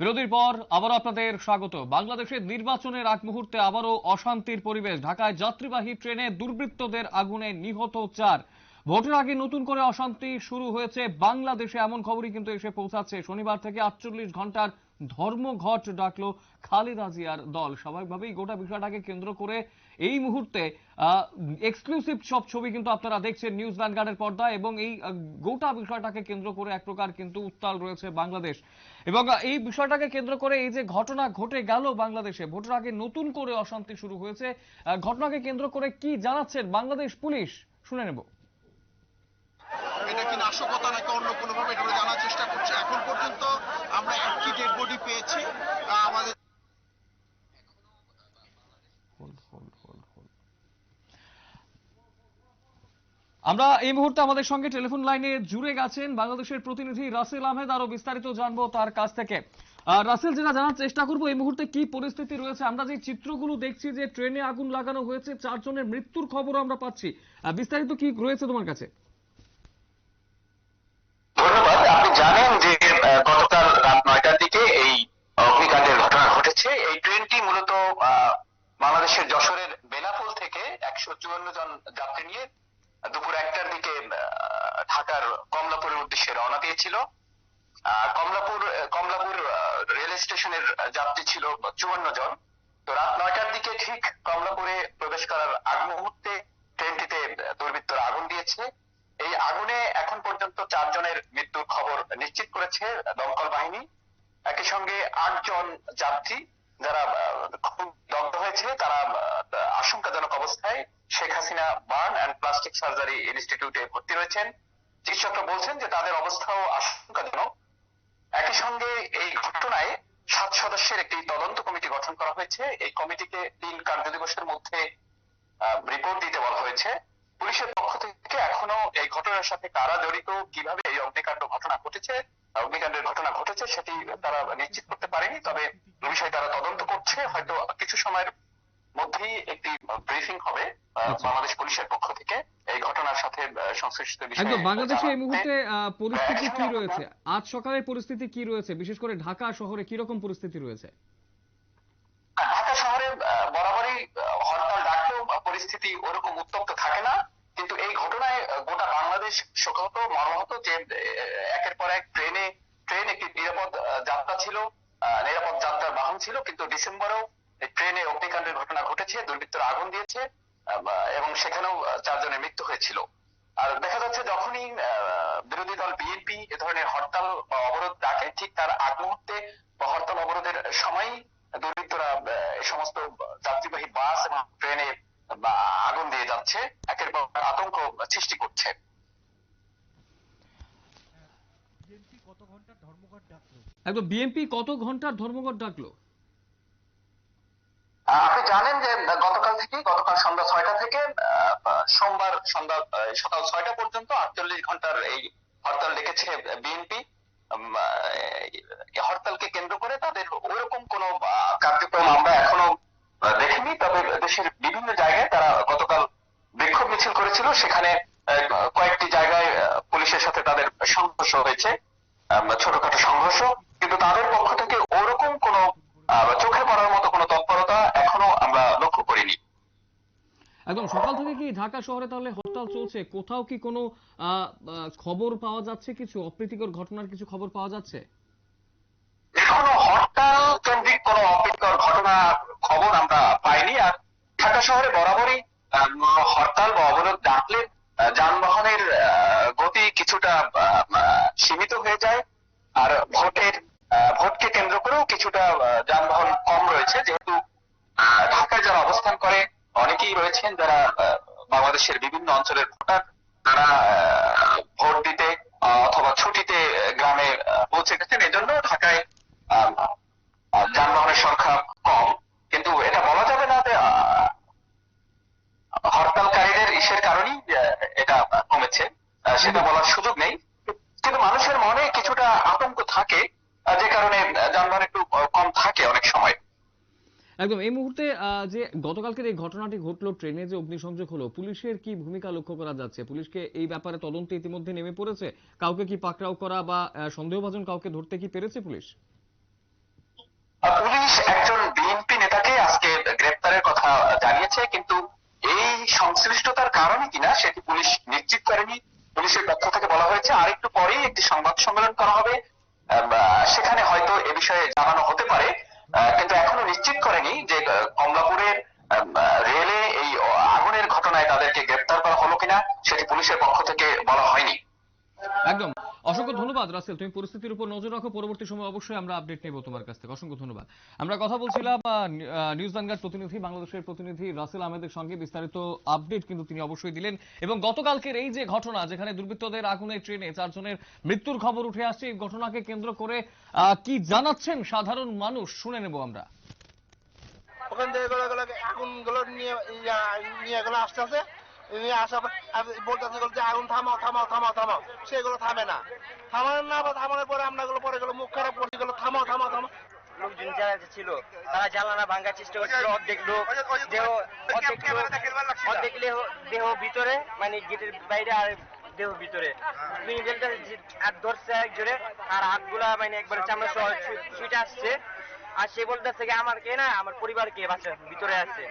বিরতির পর আবারও আপনাদের স্বাগত। বাংলাদেশের নির্বাচনের আগ মুহূর্তে আবারও অশান্তির পরিবেশ। ঢাকায় যাত্রীবাহী ট্রেনে দুর্বৃত্তদের আগুনে নিহত চার। ভোটের আগে নতুন করে অশান্তি শুরু হয়েছে। বাংলাদেশে এমন খবরই কিন্তু এসে পৌঁছাচ্ছে। শনিবার থেকে আটচল্লিশ ঘণ্টার ধর্মঘট ডাকলো খালেদা জিয়ার দল। স্বাভাবিকভাবেই গোটা বিষয়টাকে কেন্দ্র করে এই মুহূর্তে এক্সক্লুসিভ সব ছবি কিন্তু আপনারা দেখছেন নিউজ ভ্যানগার্ডের পর্দা এবং এই গোটা বিষয়টাকে কেন্দ্র করে এক প্রকার কিন্তু উত্তাল রয়েছে বাংলাদেশ। এবং এই বিষয়টাকে কেন্দ্র করে এই যে ঘটনা ঘটে গেল বাংলাদেশে, ভোটের আগে নতুন করে অশান্তি শুরু হয়েছে। ঘটনাকে কেন্দ্র করে কি জানাচ্ছেন বাংলাদেশ পুলিশ? শুনে নেব। এটা কি নাশকতা নাকি অন্য কোনোভাবে? এটা জানার চেষ্টা করছি এখন পর্যন্ত আমরা একটি ডেড বডি পেয়েছি। আমাদের আমরা এই মুহূর্তে আমাদের সঙ্গে টেলিফোন লাইনে জুড়ে গেছেন বাংলাদেশের প্রতিনিধি রাসেল আহমেদ আরও বিস্তারিত জানব তার কাছ থেকে। আহ, রাসেল যেটা জানার চেষ্টা করব এই মুহূর্তে কি পরিস্থিতি রয়েছে। আমরা যে চিত্রগুলো দেখছি যে ট্রেনে আগুন লাগানো হয়েছে চারজনের মৃত্যুর খবর আমরা পাচ্ছি। বিস্তারিত কি রয়েছে তোমার কাছে? ট্রেনটি মূলত বাংলাদেশের যশোরের বেনাপোল থেকে একশো চুয়ান্ন জন যাত্রী নিয়ে দুপুর একটার দিকে ঢাকার কমলাপুরের উদ্দেশ্যে রওনা দিয়েছিল। কমলাপুর কমলাপুর রেল স্টেশনের যাত্রী ছিল চুয়ান্ন জন। তো রাত নয়টার দিকে ঠিক কমলাপুরে প্রবেশ করার আগ মুহূর্তে ট্রেনটিতে দুর্বৃত্তরা আগুন দিয়েছে। এই আগুনে এখন পর্যন্ত চারজনের মৃত্যুর খবর নিশ্চিত করেছে দমকল বাহিনী। একই সঙ্গে আটজন যাত্রী যারা দগ্ধ হয়েছে তারা আশঙ্কাজনক অবস্থায় Sheikh Hasina burn and plastic surgery ইনস্টিটিউটে ভর্তি রয়েছেন। চিকিৎসকরা বলছেন যে তাদের অবস্থাও আশঙ্কাজনক। একই সঙ্গে এই ঘটনায় সাত সদস্যের একটি তদন্ত কমিটি গঠন করা হয়েছে। এই কমিটিকে তিন কার্যদিবসের মধ্যে রিপোর্ট দিতে বলা হয়েছে। পুলিশের পক্ষ থেকে এখনও এই ঘটনার সাথে কারা জড়িত, কীভাবে এই অগ্নিকাণ্ড ঘটনা ঘটেছে অগ্নিকাণ্ডের ঘটনা ঘটেছে সেটি তারা নিশ্চিত করতে পারেনি তবে বিষয়ে তারা তদন্ত করছে। হয়তো কিছু সময়ের মধ্যেই একটি ব্রিফিং হবে আচ্ছা। বাংলাদেশ পুলিশের পক্ষ থেকে। এই ঘটনার সাথে সংশ্লিষ্ট বিষয়ে বাংলাদেশে এই মুহূর্তে পরিস্থিতি কি রয়েছে? আজ সকালের পরিস্থিতি কি রয়েছে? বিশেষ করে ঢাকা শহরে কি রকম পরিস্থিতি রয়েছে? ঢাকা শহরে বরাবরই হরতাল ডাকলেও পরিস্থিতি ওরকম উত্তপ্ত থাকে না। কিন্তু এই ঘটনায় শোকাহত মর্মাহত যে একের পর এক ট্রেনে, ট্রেন একটি নিরাপদ যাত্রা ছিল নিরাপদ যাত্রার বাহন ছিল, কিন্তু ডিসেম্বরেও ট্রেনে অগ্নিকাণ্ডের ঘটনা ঘটেছে, দুর্বৃত্তরা আগুন দিয়েছে এবং সেখানেও চারজনের মৃত্যু হয়েছিল। আর দেখা যাচ্ছে যখনই বিরোধী দল বিএনপি এ ধরনের হরতাল বা অবরোধ ডাকে, ঠিক তার আগ মুহূর্তে হরতাল অবরোধের সময়ই দুর্বৃত্তরা সমস্ত যাত্রীবাহী বাস এবং ট্রেনে আগুন দিয়ে যাচ্ছে। একের পর আতঙ্ক সৃষ্টি করছে বিএনপি কত ঘণ্টার ধর্মঘট ডাকলো একদম বিএনপি কত ঘণ্টার ধর্মঘট ডাকলো? আপনি জানেন যে গতকাল থেকে গতকাল সন্ধ্যা ছয়টা থেকে সোমবার সন্ধ্যা সকাল ছয়টা পর্যন্ত আটচল্লিশ ঘণ্টার এই হরতাল ডেকেছে বিএনপি হরতালকে কেন্দ্র করে তাদের ওইরকম কোনো কার্যক্রম আমরা এখনও দেখিনি। তবে দেশের বিভিন্ন জায়গায় তারা গতকাল বিক্ষোভ মিছিল করেছিল। সেখানে কয়েকটি জায়গায় পুলিশের সাথে তাদের সংঘর্ষ হয়েছে। একদম। সকাল থেকে কি ঢাকা শহরে তাহলে হরতাল চলছে? কোথাও কি কোনো খবর পাওয়া যাচ্ছে কিছু? অপ্রীতিকর ঘটনার কিছু খবর পাওয়া যাচ্ছে? এখনও হরতাল কেন্দ্রিক কোনো অপ্রীতিকর ঘটনা খবর আমরা পাইনি। আর ঢাকা শহরে বরাবরই হরতাল বা অবরোধ ডাকলে যানবাহনের গতি কিছুটা সীমিত হয়ে যায়। আর ভোটের ভোটকে কেন্দ্র করেও কিছুটা যানবাহন কম রয়েছে যেহেতু আহ, ঢাকায় যারা অবস্থান করে অনেকেই রয়েছেন যারা বাংলাদেশের বিভিন্ন অঞ্চলের ভোটার, তারা ভোট দিতে অথবা ছুটিতে গ্রামে পৌঁছে গেছেন। এজন্য ঢাকায় যানবাহনের সংখ্যা কম। কিন্তু এটা বলা যাবে না যে হরতালকারীদের ইসের কারণেই এটা কমেছে। সেটা বলার সুযোগ নেই। একদম, এই মুহূর্তে যে গতকালকের এই ঘটনাটি ঘটলো, ট্রেনে যে অগ্নিসংযোগ হলো, পুলিশের কি ভূমিকা লক্ষ্য করা যাচ্ছে? পুলিশকে এই ব্যাপারে তদন্তে ইতিমধ্যে নেমে পড়েছে? কাউকে কি পাকড়াও করা বা সন্দেহভাজন কাউকে ধরতে কি পেরেছে পুলিশ? পুলিশ একজন বিএনপি নেতাকে আজকে গ্রেপ্তারের কথা জানিয়েছে, কিন্তু এই সংশ্লিষ্টতার কারণে কিনা সেটি পুলিশ নিশ্চিত করেনি। পুলিশের পক্ষ থেকে বলা হয়েছে, আরেকটু পরেই একটি সংবাদ সম্মেলন করা হবে। সেখানে হয়তো এ বিষয়ে জানানো হতে পুলিশের পক্ষ থেকে বলা হয়নি। একদম। অসংখ্য ধন্যবাদ রাসেল। তুমি পরিস্থিতির উপর নজর রাখো। পরবর্তী সময় অবশ্যই আমরা আপডেট নেব তোমার কাছ থেকে। অসংখ্য ধন্যবাদ। আমরা কথা বলছিলাম নিউজ বাংলার প্রতিনিধি বাংলাদেশের প্রতিনিধি রাসেল আহমেদের সঙ্গে বিস্তারিত আপডেট কিন্তু তিনি অবশ্যই দিলেন। এবং গতকালকের এই যে ঘটনা যেখানে দুর্বৃত্তদের আগুনে ট্রেনে চারজনের মৃত্যুর খবর উঠে আসছে এই ঘটনাকে কেন্দ্র করে আহ, কি জানাচ্ছেন সাধারণ মানুষ? শুনে নেব আমরা। ওখান থেকে এগুলো এগুলো আগুনগুলো নিয়ে নিয়ে এগুলো আসতেছে। নিয়ে আসা বলতেছে যে আগুন, থামাও থামাও থামাও থামাও। সেগুলো থামে না। না বা থামানোর পরে আমরা গুলো পরে গেলো মুখ খারাপ গেলো থামাও থামাও থামাও। লোকজন যারা ছিল, তারা চেষ্টা করছিল, অর্ধেক লোক দেহ, অর্ধেক দেহ ভিতরে মানে গেটের বাইরে আর দেহ ভিতরে। মিনিজেলটা হাত ধরছে একজনে আর হাতগুলা মানে একবারে চামড়া সহ ছুটে আসছে। আর সে বলতেছে কি, আমার কে না, আমার পরিবারকে বাচ্চা ভিতরে আছে।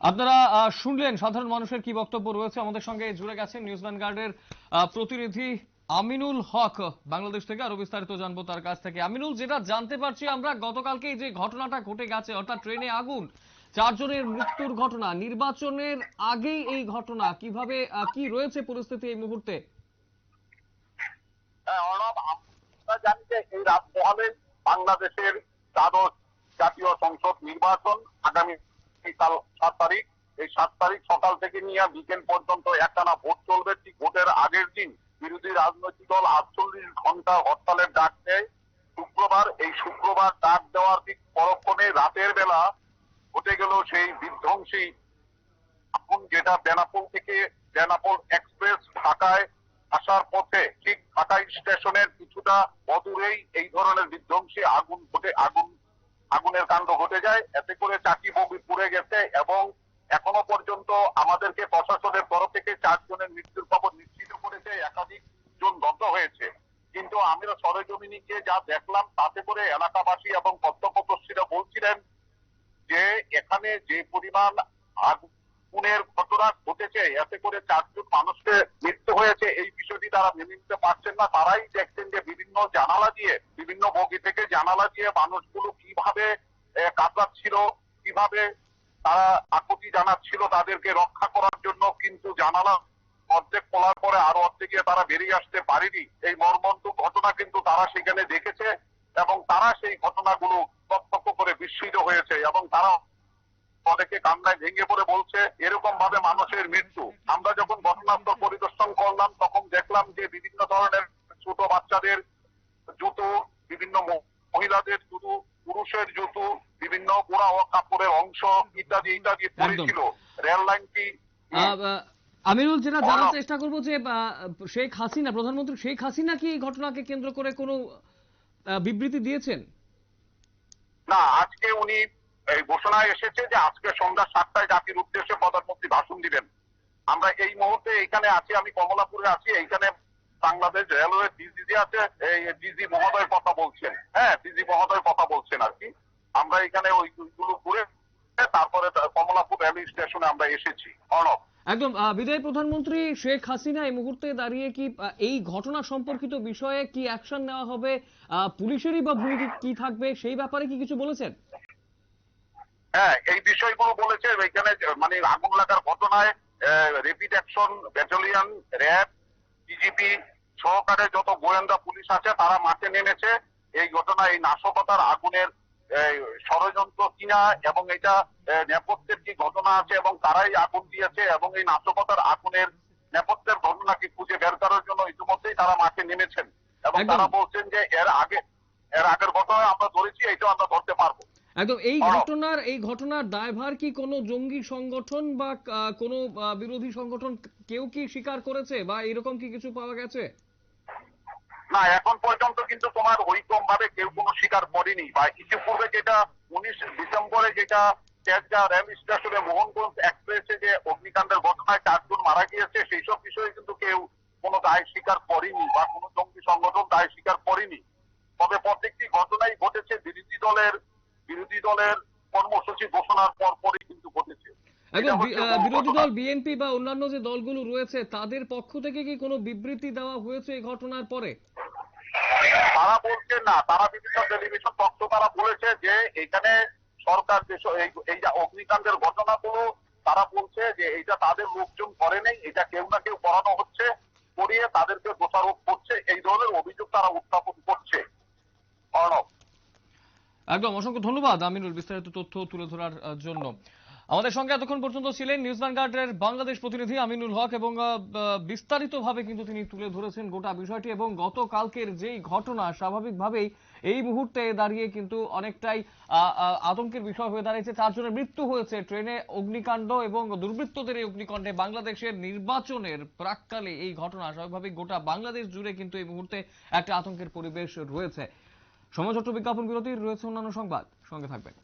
আপনারা শুনলেন সাধারণ মানুষের কি বক্তব্য রয়েছে। আমাদের সঙ্গে জুড়ে গেছেন নিউজ আহ, প্রতিনিধি আমিনুল হক বাংলাদেশ থেকে। আরও বিস্তারিত জানব তার কাছ থেকে। আমিনুল যেটা জানতে পারছি আমরা গতকালকে যে ঘটনাটা ঘটে গেছে অর্থাৎ ট্রেনে আগুন চারজনের মৃত্যুর ঘটনা নির্বাচনের আগেই এই ঘটনা কীভাবে কি রয়েছে পরিস্থিতি এই মুহূর্তে? হ্যাঁ, বাংলাদেশের দ্বাদশ জাতীয় সংসদ নির্বাচন আগামী কাল সাত তারিখ, এই সাত তারিখ সকাল থেকে নিয়ে বিকেল পর্যন্ত একটানা ভোট চলবে। ঠিক ভোটের আগের দিন বিরোধী রাজনৈতিক দল আটচল্লিশ ঘণ্টা হরতালের ডাক দেয়। শুক্রবার, এই শুক্রবার ডাক দেওয়ার ঠিক পরক্ষণে রাতের বেলা ঘটে গেল সেই বিধ্বংসী আগুন যেটা বেনাপোল থেকে বেনাপোল এক্সপ্রেস ঢাকায় আসার পথে ঠিক ঢাকা স্টেশনের কিছুটা অদূরেই এই ধরনের বিধ্বংসী আগুন ঘটে, আগুন, আগুনের কাণ্ড ঘটে যায়। এতে করে চাকি বগি পুড়ে গেছে এবং এখনও পর্যন্ত আমাদেরকে প্রশাসনের তরফ থেকে চারজনের মৃত্যুর খবর নিশ্চিত করেছে একাধিক জন দগ্ধ হয়েছে কিন্তু আমরা সরেজমিনি গিয়ে যা দেখলাম তাতে করে এলাকাবাসী এবং প্রত্যক্ষদর্শীরা বলছিলেন যে এখানে যে পরিমাণ আগুনের ঘটনা ঘটেছে এতে করে চারজন মানুষকে মৃত্যু হয়েছে, এই বিষয়টি তারা মেনে নিতে পারছেন না। তারাই দেখছেন যে বিভিন্ন জানালা দিয়ে, বিভিন্ন বগি থেকে জানালা দিয়ে মানুষগুলো কীভাবে কাতরাচ্ছিল, কীভাবে তারা আকুতি জানাচ্ছিল তাদেরকে রক্ষা করার জন্য, কিন্তু জানালা অর্ধেক খোলার পরে আরও অর্ধেকে তারা বেরিয়ে আসতে পারেনি। এই মর্মন্তুক ঘটনা কিন্তু তারা সেখানে দেখেছে এবং তারা সেই ঘটনাগুলো প্রত্যক্ষ করে বিস্মিত হয়েছে এবং তারা অনেকে কান্নায় ভেঙে পড়ে বলছে এরকম ভাবে মানুষের মৃত্যু। আমরা যখন ঘটনাস্থল পরিদর্শন করলাম তখন দেখলাম যে বিভিন্ন ধরনের ছোট বাচ্চাদের জুতো বিভিন্ন মহিলাদের জুতো পুরুষের জুতো বিভিন্ন পোড়া কাপড়ের অংশ ইত্যাদি ইত্যাদি পড়েছিল রেল লাইনটি আহ, যেটা জানার চেষ্টা করব যে শেখ হাসিনা প্রধানমন্ত্রী শেখ হাসিনা কি এই ঘটনাকে কেন্দ্র করে কোনো বিবৃতি দিয়েছেন? না আজকে উনি এই ঘোষণায় এসেছে যে আজকে সন্ধ্যা সাতটায় জাতির উদ্দেশ্যে প্রধানমন্ত্রী ভাষণ দিবেন। আমরা এই মুহূর্তে এখানে আছি আমি কমলাপুরে আছি এইখানে বাংলাদেশ রেলওয়ে ডিজি আছে এই ডিজি মহোদয় কথা বলছেন। হ্যাঁ ডিজি মহোদয় কথা বলছেন আর কি। আমরা এখানে ওই গুলো ঘুরে তারপরে কমলাপুর রেল স্টেশনে আমরা এসেছি। অর্ণব। একদম বিদায়ী প্রধানমন্ত্রী শেখ হাসিনা এই মুহূর্তে দাঁড়িয়ে কি এই ঘটনা সম্পর্কিত বিষয়ে কি অ্যাকশন নেওয়া হবে আহ, পুলিশেরই বা ভূমিকা কি থাকবে সেই ব্যাপারে কি কিছু বলেছেন? হ্যাঁ এই বিষয়গুলো বলেছে এখানে মানে আগুন লাগার ঘটনায় rapid action battalion RAB DGP সহকারে যত গোয়েন্দা পুলিশ আছে তারা মাঠে নেমেছে। এই ঘটনা এই নাশকতার আগুনের ষড়যন্ত্র কিনা এবং এটা নেপথ্যের কি ঘটনা আছে এবং তারাই আগুন দিয়েছে এবং এই নাশকতার আগুনের নেপথ্যের ঘটনাকে খুঁজে বের করার জন্য ইতিমধ্যেই তারা মাঠে নেমেছেন। এবং তারা বলছেন যে এর আগে এর আগের ঘটনা আমরা ধরেছি এইটাও আমরা একদম এই ঘটনার এই ঘটনার দায়ভার কি কোনো জঙ্গি সংগঠন বা কোনো বিরোধী সংগঠন কেউ কি স্বীকার করেছে বা এরকম কি কিছু পাওয়া গেছে? না এখন পর্যন্ত কিন্তু তোমার ওইরকম ভাবে কেউ কোনো স্বীকার করেনি বা ইতিপূর্বে যেটা উনিশ ডিসেম্বরে যেটা তেজগা রেল স্টেশনে মোহনগঞ্জ এক্সপ্রেসে যে অগ্নিকাণ্ডের ঘটনায় চারজন মারা গিয়েছে সেই সব বিষয়ে কিন্তু কেউ কোনো দায় স্বীকার করেনি বা কোনো জঙ্গি সংগঠন দায় স্বীকার করেনি। তবে প্রত্যেকটি ঘটনাই ঘটেছে বিরোধী দলের দলের কর্মসূচি ঘোষণার পর পরই কিন্তু ঘটেছে। এটা একদম হচ্ছে বি- আহ, মূল বিরোধী দল বিএনপি বা অন্যান্য যে দলগুলো রয়েছে তাদের পক্ষ থেকে কি কোনো বিবৃতি দেওয়া হয়েছে এই ঘটনার পরে? তারা বলছে না তারা বিভিন্ন টেলিভিশন তথ্য তারা বলেছে যে এখানে সরকার যে এই- এই যে অগ্নিকাণ্ডের ঘটনাগুলো তারা বলছে যে এইটা তাদের লোকজন করে নেই এটা কেউ না কেউ করানো হচ্ছে করিয়ে তাদেরকে দোষারোপ করছে এই ধরনের অভিযোগ তারা উত্থাপন করছে অর্ণব একদম অসংখ্য ধন্যবাদ আমিনুল বিস্তারিত তথ্য তুলে ধরার জন্য। আমাদের সঙ্গে এতক্ষণ পর্যন্ত ছিলেন নিউজ ভ্যানগার্ডের বাংলাদেশ প্রতিনিধি আমিনুল হক এবং বিস্তারিত ভাবে কিন্তু তিনি তুলে ধরেছেন গোটা বিষয়টি এবং গতকালকের যেই ঘটনা, স্বাভাবিকভাবেই এই মুহূর্তে দাঁড়িয়ে কিন্তু অনেকটাই আতঙ্কের বিষয় হয়ে দাঁড়িয়েছে। চারজনের মৃত্যু হয়েছে ট্রেনে অগ্নিকাণ্ড এবং দুর্বৃত্তদের এই অগ্নিকাণ্ডে বাংলাদেশের নির্বাচনের প্রাককালে এই ঘটনা স্বাভাবিক গোটা বাংলাদেশ জুড়ে কিন্তু এই মুহূর্তে একটা আতঙ্কের পরিবেশ রয়েছে। সময় ছোট্ট বিজ্ঞাপন বিরতির রয়েছে অন্যান্য সংবাদ। সঙ্গে থাকবেন।